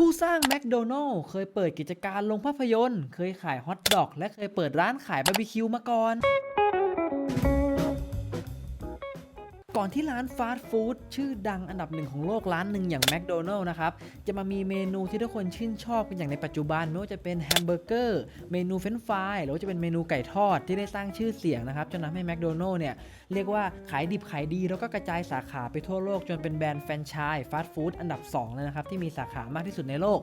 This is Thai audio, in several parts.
ผู้สร้างแมคโดนัลล์เคยเปิดกิจการลงภาพยนตร์ เคยขายฮอทดอก และเคยเปิดร้านขายบาร์บีคิวมาก่อน ก่อนที่ร้านฟาสต์ฟู้ดชื่อดังอันดับหนึ่งของโลกร้านหนึ่งอย่างแมคโดนัลล์นะครับ จะมามีเมนูที่ทุกคนชื่นชอบกันอย่างในปัจจุบัน ไม่ว่าจะเป็นแฮมเบอร์เกอร์เมนูเฟรนฟรายหรือว่าจะเป็นเมนูไก่ทอดที่ได้สร้างชื่อเสียงนะครับจนทำให้แมคโดนัลล์เนี่ยเรียกว่าขายดิบขายดี แล้วก็กระจายสาขาไปทั่วโลกจนเป็นแบรนด์แฟรนไชส์ฟาสต์ฟู้ดอันดับ2เลยนะครับที่มีสาขามากที่สุดในโลก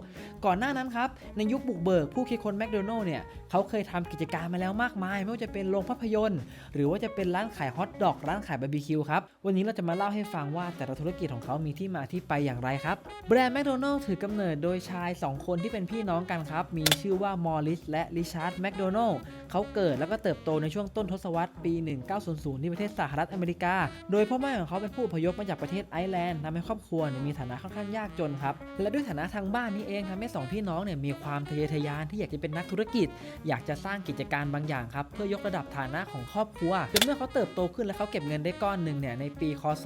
ก่อนหน้านั้นครับในยุคบุกเบิกผู้คิดค้นแมคโดนัลล์เนี่ยเขาเคยทำกิจการมาแล้วมากมาย ไม่ว่าจะเป็นโรงภาพยนตร์ หรือว่าจะเป็นร้านขายฮอทดอกร้านขายบาร์บีคิวครับวันนี้เราจะมาเล่าให้ฟังว่าแต่ละธุรกิจของเขามีที่มาที่ไปอย่างไรครับ แบรนด์แมคโดนัลล์ถือกำเนิดโดยชาย 2 คนที่เป็นพี่น้องกันครับ มีชื่อว่ามอริสและริชาร์ดแมคโดนัลล์เขาเกิดแล้วก็เติบโตในช่วงต้นทศวรรษปี 1900 ที่ประเทศสหรัฐอเมริกา โดยพ่อแม่ของเขาเป็นผู้พยพมาจากประเทศไอร์แลนด์ทำให้ครอบครัวมีฐานะค่อนข้างยากจนครับและด้วยฐานะทางบ้านนี้เองทำให้สองพี่น้องเนี่ยมีความทะเยอทะยานที่อยากจะเป็นนักธุรกิจ อยากจะสร้างกิจการบางอย่างครับเพื่อยกระดับฐานะของครอบครัวจนเมื่อเขาเติบโตขึ้นและเขาเก็บเงินได้ก้อนหนึ่งเนี่ยในปี คศ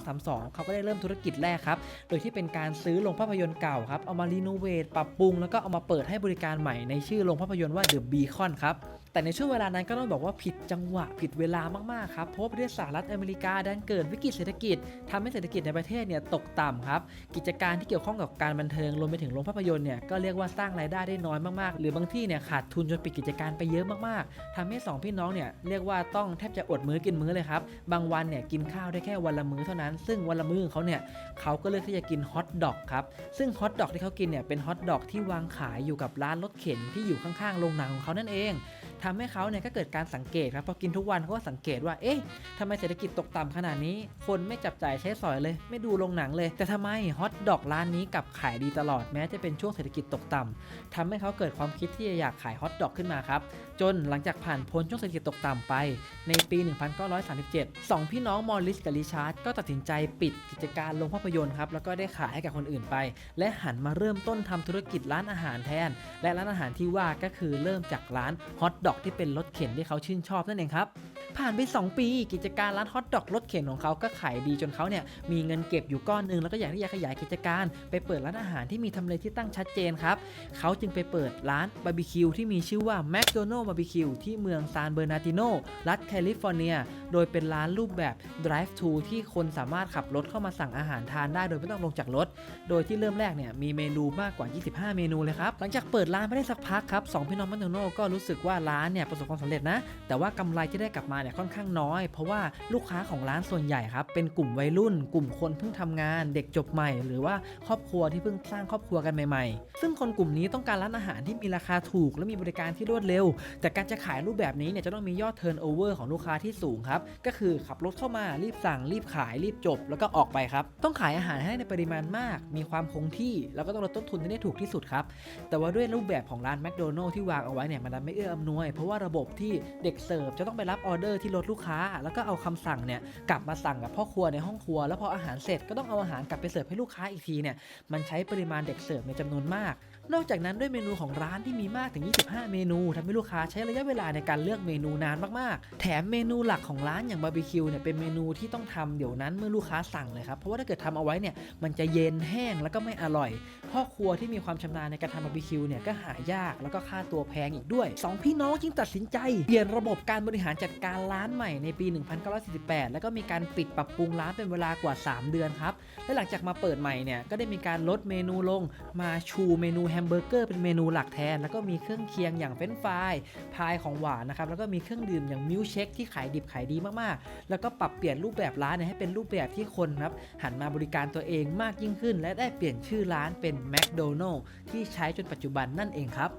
1932 เขาก็ได้เริ่มธุรกิจแรกครับ โดยที่เป็นการซื้อโรงภาพยนตร์เก่าครับ เอามารีโนเวทปรับปรุง แล้วก็เอามาเปิดให้บริการใหม่ในชื่อโรงภาพยนตร์ว่า The Beacon ครับแต่ในช่วงเวลานั้นก็ต้องบอกว่าผิดจังหวะผิดเวลามากๆครับเพราะประเทศสหรัฐอเมริกาดันเกิดวิกฤตเศรษฐกิจทำให้เศรษฐกิจในประเทศเนี่ยตกต่ำครับ กิจการที่เกี่ยวข้องกับการบันเทิงรวมไปถึงโรงภาพยนตร์เนี่ยก็เรียกว่าสร้างรายได้ได้น้อยมากๆ หรือบางที่เนี่ยขาดทุนจนปิดกิจการไปเยอะมากๆทำให้สองพี่น้องเนี่ยเรียกว่าต้องแทบจะอดมื้อกินมื้อเลยครับบางวันเนี่ยกินข้าวได้แค่วันละมื้อเท่านั้น ซึ่งวันละมื้อของเขาเนี่ยเขาก็เลือกที่จะกินฮอทดอกครับ ซึ่งฮอทดอกที่เขากินเนี่ยเป็นฮอทดอกที่วางขายอยู่กับร้านรถเข็นที่อยู่ข้างๆโรงหนังของเขานั่นเอง ทำให้เขาเนี่ยก็เกิดการสังเกตครับพอกินทุกวันเขาก็สังเกตว่าเอ๊ะทำไมเศรษฐกิจตกต่ำขนาดนี้ คนไม่จับจ่ายใช้สอยเลย ไม่ดูโรงหนังเลย แต่ทำไมฮอทดอกร้านนี้กลับขายดีตลอดแม้จะเป็นช่วงเศรษฐกิจตกต่ำทำให้เขาเกิดความคิดที่จะอยากขายฮอทดอกขึ้นมาครับจนหลังจากผ่านพ้นช่วงเศรษฐกิจตกต่ำไป ในปี 1937สองพี่น้องมอริสกับริชาร์ดก็ตัดสินใจปิดกิจการโรงภาพยนตร์ครับแล้วก็ได้ขายให้กับคนอื่นไป และหันมาเริ่มต้นทำธุรกิจร้านอาหารแทน และร้านอาหารที่ว่าก็คือเริ่มจากร้านฮอทดอกที่เป็นรถเข็นที่เขาชื่นชอบนั่นเองครับ ผ่านไป 2 ปี กิจการร้านฮอทดอกรถเข็นของเขาก็ขายดีจนเขาเนี่ยมีเงินเก็บอยู่ก้อนหนึงแล้วก็อยากที่จะขยายกิจการ ไปเปิดร้านอาหารที่มีทำเลที่ตั้งชัดเจนครับเขาจึงไปเปิดร้านบาร์บีคิวที่มีชื่อว่า McDonald Barbecue ที่เมืองซานเบอร์นาติโนรัฐแคลิฟอร์เนีย โดยเป็นร้านรูปแบบ drive thru ที่คนสามารถขับรถเข้ามาสั่งอาหารทานได้โดยไม่ต้องลงจากรถ โดยที่เริ่มแรกเนี่ยมีเมนูมากกว่า 25 เมนูเลยครับหลังจากเปิดร้านไม่ได้สักพักครับสองพี่น้องแมคโดนัลด์ก็รู้สึกว่าร้านานเนี่ยประสบความสำเร็จนะ แต่ว่ากำไรที่ได้กลับมาเนี่ยค่อนข้างน้อย เพราะว่าลูกค้าของร้านส่วนใหญ่ครับเป็นกลุ่มวัยรุ่น กลุ่มคนเพิ่งทำงาน เด็กจบใหม่ หรือว่าครอบครัวที่เพิ่งสร้างครอบครัวกันใหม่ๆ ซึ่งคนกลุ่มนี้ต้องการร้านอาหารที่มีราคาถูก และมีบริการที่รวดเร็ว แต่การจะขายรูปแบบนี้เนี่ยจะต้องมียอดเทิร์นโอเวอร์ของลูกค้าที่สูงครับก็คือขับรถเข้ามารีบสั่งรีบขายรีบจบ แล้วก็ออกไปครับต้องขายอาหารให้ในปริมาณมาก มีความคงที่แล้วก็ต้องลดต้นทุนให้ได้ถูกที่สุดครับแต่ว่าด้วยรูปแบบของร้านแมคโดนัลล์ที่วางเอาไว้เนี่ยมันไม่เอื้ออำนวยเพราะว่าระบบที่เด็กเสิร์ฟจะต้องไปรับออเดอร์ที่รถลูกค้า แล้วก็เอาคำสั่งเนี่ยกลับมาสั่งกับพ่อครัวในห้องครัว แล้วพออาหารเสร็จก็ต้องเอาอาหารกลับไปเสิร์ฟให้ลูกค้าอีกทีเนี่ยมันใช้ปริมาณเด็กเสิร์ฟในจำนวนมาก นอกจากนั้นด้วยเมนูของร้านที่มีมากถึง 25 เมนูทำให้ลูกค้าใช้ระยะเวลาในการเลือกเมนูนานมากๆ แถมเมนูหลักของร้านอย่างบาร์บีคิวเนี่ยเป็นเมนูที่ต้องทำเดี๋ยวนั้นเมื่อลูกค้าสั่งเลยครับเพราะว่าถ้าเกิดทำเอาไว้เนี่ยมันจะเย็นแห้งแล้วก็ไม่อร่อย พ่อครัวที่มีความชำนาญในการทำบาร์บีคิวเนี่ยก็หายากแล้วก็ค่าตัวแพงอีกด้วย 2 พี่น้องจึงตัดสินใจ เปลี่ยนระบบการบริหารจัดการร้านใหม่ในปี 1948 แล้วก็มีการปิดปรับปรุงร้านเป็นเวลากว่า 3 เดือนครับ และหลังจากมาเปิดใหม่เนี่ยก็ได้มีการลดเมนูลง มาชูเมนูแฮมเบอร์เกอร์เป็นเมนูหลักแทน แล้วก็มีเครื่องเคียงอย่างเฟรนฟรายพายของหวานนะครับแล้วก็มีเครื่องดื่มอย่างมิลเชคที่ขายดิบขายดีมากๆ แล้วก็ปรับเปลี่ยนรูปแบบร้านให้เป็นรูปแบบที่คนครับหันมาบริการตัวเองมากยิ่งขึ้น และได้เปลี่ยนชื่อร้านเป็นแมคโดนัลล์ที่ใช้จนปัจจุบันนั่นเองครับ